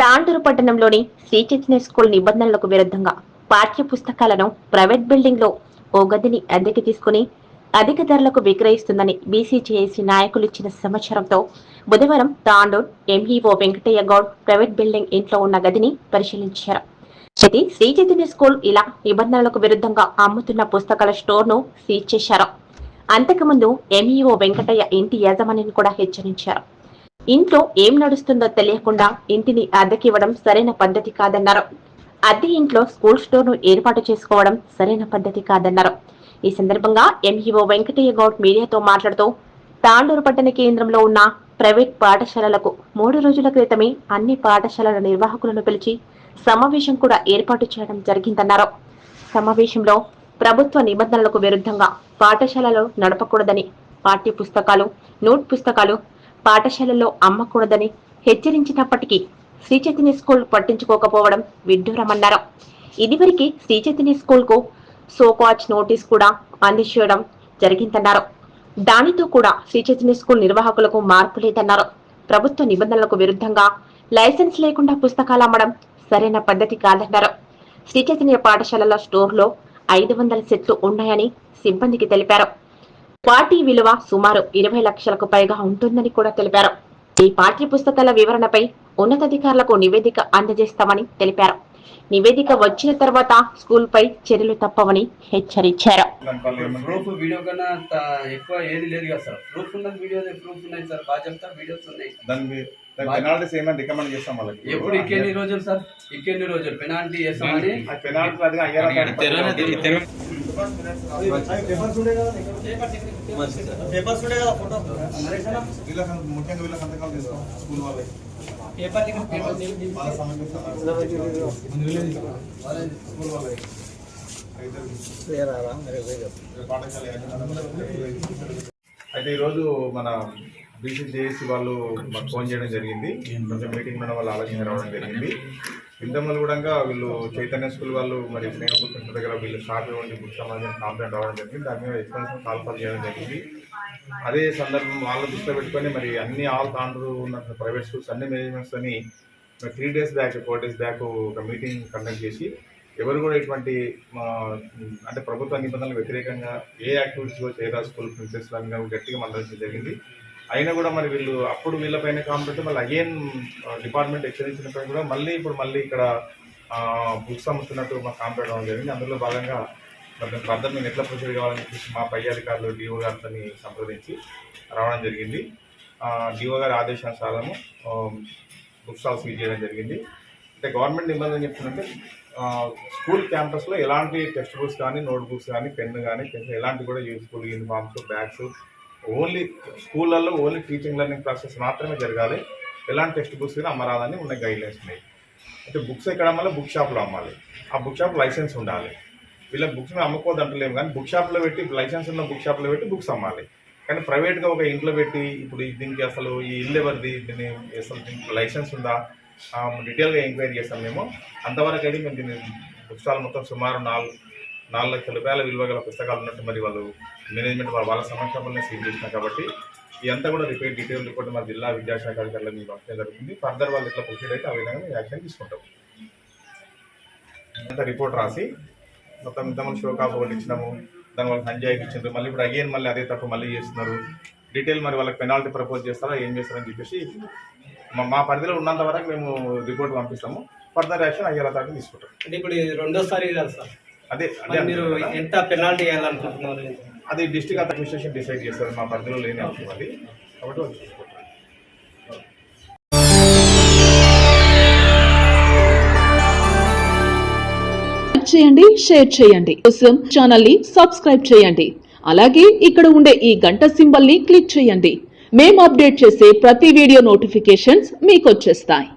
తాండూరు పట్టణంలోని శ్రీ చైతన్య స్కూల్ నిబంధనలకు విరుద్ధంగా పాఠ్య పుస్తకాలను ప్రైవేట్ బిల్డింగ్లో ఓ గదిని అద్దెకి తీసుకుని అధిక ధరలకు విక్రయిస్తుందని బీసీజేఏసీ నాయకులు ఇచ్చిన సమాచారంతో బుధవారం Tandur MEO Venkataiah Goud private building ఇంట్లో ఉన్న గదిని పరిశీలించారు. అయితే శ్రీ చైతన్య స్కూల్ ఇలా నిబంధనలకు విరుద్ధంగా అమ్ముతున్న పుస్తకాల స్టోర్ను సీజ్ చేశారు. అంతకుముందు ఎంఈఓ వెంకటయ్య ఇంటి యజమానిని కూడా హెచ్చరించారు. ఇంట్లో ఏం నడుస్తుందో తెలియకుండా ఇంటిని అద్దెకివ్వడం సరైన పద్ధతి కాదన్నారు. అద్దె ఇంట్లో స్కూల్ స్టోర్ను ఏర్పాటు చేసుకోవడం సరైన పద్ధతి కాదన్నారు. ఈ సందర్భంగా ఎంఈఓ వెంకటయ్య గౌడ్ మీడియాతో మాట్లాడుతూ తాండూరు పట్టణ కేంద్రంలో ఉన్న ప్రైవేట్ పాఠశాలలకు మూడు రోజుల క్రితమే అన్ని పాఠశాలల నిర్వాహకులను పిలిచి సమావేశం కూడా ఏర్పాటు చేయడం జరిగిందన్నారు. సమావేశంలో ప్రభుత్వ నిబంధనలకు విరుద్ధంగా పాఠశాలలో నడపకూడదని పాఠ్య పుస్తకాలు నోట్ పుస్తకాలు పాఠశాలలో అమ్మకూడదని హెచ్చరించినప్పటికీ శ్రీ చైతన్య స్కూల్ పట్టించుకోకపోవడం విడ్డూరమన్నారు. ఇదివరకే శ్రీ చైతన్య స్కూల్కు సోకాచ్ నోటీస్ కూడా అందించడం జరిగిందన్నారు. దానితో కూడా శ్రీ చైతన్య స్కూల్ నిర్వాహకులకు మార్పు లేదన్నారు. ప్రభుత్వ నిబంధనలకు విరుద్ధంగా లైసెన్స్ లేకుండా పుస్తకాలు అమ్మడం సరైన పద్ధతి కాదన్నారు. శ్రీ చైతన్య పాఠశాలల స్టోర్లో ఐదు వందల సెట్లు ఉన్నాయని సిబ్బందికి తెలిపారు. వాటి విలువ సుమారు ఇరవై లక్షలకు పైగా ఉంటుందని కూడా తెలిపారు. ఈ పాఠ్య పుస్తకాల వివరణపై ఉన్నతాధికారులకు నివేదిక అందజేస్తామని తెలిపారు. నివేదిక వచ్చిన తర్వాత స్కూల్ పై చర్యలు తప్పవని హెచ్చరించారు. దానివల్ల ఏమన్నా- ప్రూఫ్ వీడియో కన్నా అంత ఎక్కువ ఏది లేదు కదా సార్. ప్రూఫ్ ఉన్నది వీడియో ప్రూఫ్ ఉన్నాయి సార్. బాగా చెప్తా వీడియోస్ ఉన్నాయి. దాని మీ- దాని పెనాల్టీస్ ఏమైనా రికమెండ్ చేస్తాం వాళ్ళకి. ఎప్పుడు ఇంకెన్ని రోజులు సార్? ఇంకెన్ని రోజులు? పెనాల్టీ చేస్తామని ఆ అయ్యారా వీళ్ళకి ముఖ్యంగా వీళ్ళ సంతకాలు తీసుకో స్కూల్ వాళ్ళకి. వాళ్ళ సమర్పిస్తున్నారు. స్కూల్ వాళ్ళకి. అయితే ఈరోజు మన బీసీజేఏసీ వాళ్ళు మాకు ఫోన్ చేయడం జరిగింది. కొంచెం మీటింగ్ మీద వాళ్ళు ఆలోచన రావడం జరిగింది. ఇంతకుముందు కూడా వీళ్ళు చైతన్య స్కూల్ వాళ్ళు మరి స్నేహపూర్ సెంటర్ దగ్గర వీళ్ళు షాప్ ఇవ్వండి బుక్ సంబంధించిన కంప్లైంట్ రావడం జరిగింది. దాని మీద ఎక్స్పెన్షన్ కాల్ఫాల్ చేయడం జరిగింది. అదే సందర్భం వాళ్ళు దృష్టిలో పెట్టుకొని మరి అన్ని ఆల్ తాండ్రు ఉన్న ప్రైవేట్ స్కూల్స్ అన్ని మేనేజ్మెంట్స్ అని three days back four days back ఒక మీటింగ్ కండక్ట్ చేసి ఎవరు కూడా ఇటువంటి మా, అంటే ప్రభుత్వ నిబంధనలకు వ్యతిరేకంగా ఏ యాక్టివిటీస్ కూడా చేయరా స్కూల్ ప్రిన్సెస్ అని గట్టిగా మందలించడం జరిగింది. అయినా కూడా మరి వీళ్ళు అప్పుడు వీళ్ళపైన కాంప్లైంట్ మళ్ళీ అగైన్ డిపార్ట్మెంట్ హెచ్చరించినప్పుడు కూడా మళ్ళీ ఇప్పుడు మళ్ళీ ఇక్కడ బుక్స్ అమ్ముతున్నట్టు మాకు కాంప్లైంట్ అవ్వడం జరిగింది. అందులో భాగంగా మరి మేము ఫర్దర్ మేము ఎట్లా ప్రొసీడ్ కావాలని చెప్పేసి మా పై అధికారులు డిఓ గారితో సంప్రదించి రావడం జరిగింది. డిఓ గారి ఆదేశానుసారము బుక్ స్టాల్స్ సీజ్ చేయడం జరిగింది. అంటే గవర్నమెంట్ నిబంధన చెప్తుందంటే స్కూల్ క్యాంపస్లో ఎలాంటి టెక్స్ట్ బుక్స్ కానీ నోట్ బుక్స్ కానీ పెన్ను కానీ ఎలాంటివి ఎలాంటి కూడా యూస్ఫుల్ యూనిఫామ్స్ బ్యాగ్స్ ఓన్లీ స్కూళ్ళల్లో ఓన్లీ టీచింగ్ లెర్నింగ్ ప్రాసెస్ మాత్రమే జరగాలి. ఎలాంటి టెక్స్ట్ బుక్స్ కానీ అమ్మరాదని ఉన్న గైడ్లైన్స్ ఉన్నాయి. అయితే బుక్స్ ఎక్కడ అమ్మాలి? బుక్ షాప్లో అమ్మాలి. ఆ బుక్ షాప్ లైసెన్స్ ఉండాలి. వీళ్ళకి బుక్స్ మేము అమ్ముకోవద్దు అంటలేము కానీ బుక్ షాప్లో పెట్టి లైసెన్స్ ఉన్న బుక్ షాప్లో పెట్టి బుక్స్ అమ్మాలి. కానీ ప్రైవేట్గా ఒక ఇంట్లో పెట్టి ఇప్పుడు దీనికి అసలు ఈ ఇల్లు ఎవరిది? దీన్ని అసలు దీనికి లైసెన్స్ ఉందా? డీటెయిల్గా ఎంక్వైరీ చేస్తాం మేము. అంతవరకు అయితే మేము దీన్ని బుక్ స్టాల్ మొత్తం సుమారు నాలుగు నాలుగు లక్షల రూపాయల విలువ గల పుస్తకాలు ఉన్నట్టు మరి వాళ్ళు మేనేజ్మెంట్ వాళ్ళ వాళ్ళ సమక్షంలోనే సీల్ చేసినారు కాబట్టి ఇదంతా కూడా రిపేర్ డీటెయిల్ రిపోర్ట్ మా జిల్లా విద్యాశాఖ అధికారులు మీకు పంపడం జరుగుతుంది. ఫర్దర్ వాళ్ళు ఇట్లా ప్రొసీడ్ అయితే ఆ విధంగా మేము యాక్షన్ తీసుకుంటాం. అంతా రిపోర్ట్ రాసి మొత్తం ఇంతమంది షోకాఫ్ ఒకటి ఇచ్చినాము దాని వాళ్ళకి సంజాయికి ఇచ్చిండ్రు. మళ్ళీ ఇప్పుడు అగైన్ మళ్ళీ అదే తప్పు మళ్ళీ చేస్తున్నారు. డీటెయిల్ మరి వాళ్ళకి పెనాల్టీ ప్రపోజ్ చేస్తారా ఏం చేస్తారని చెప్పేసి మా మా పరిధిలో ఉన్నంత వరకు మేము రిపోర్ట్ పంపిస్తాము. ఫర్దర్ యాక్షన్ అయ్యేలా దాకా తీసుకుంటాం. అంటే ఇప్పుడు రెండోసారి సార్. అదే అదే మరి. ఎంత పెనాల్టీ వేయాలనుకుంటున్నారు? అది డిస్ట్రిక్ట్ అడ్మినిస్ట్రేషన్ డిసైడ్ చేస్తారు మా పరిధిలో లేని అంశం అది. కాబట్టి చేయండి షేర్ చేయండి. కోసం ఛానల్ని సబ్స్క్రైబ్ చేయండి. అలాగే ఇక్కడ ఉండే ఈ గంట సింబల్ని క్లిక్ చేయండి. మేము అప్డేట్ చేసే ప్రతి వీడియో నోటిఫికేషన్స్ మీకు వచ్చేస్తాయి.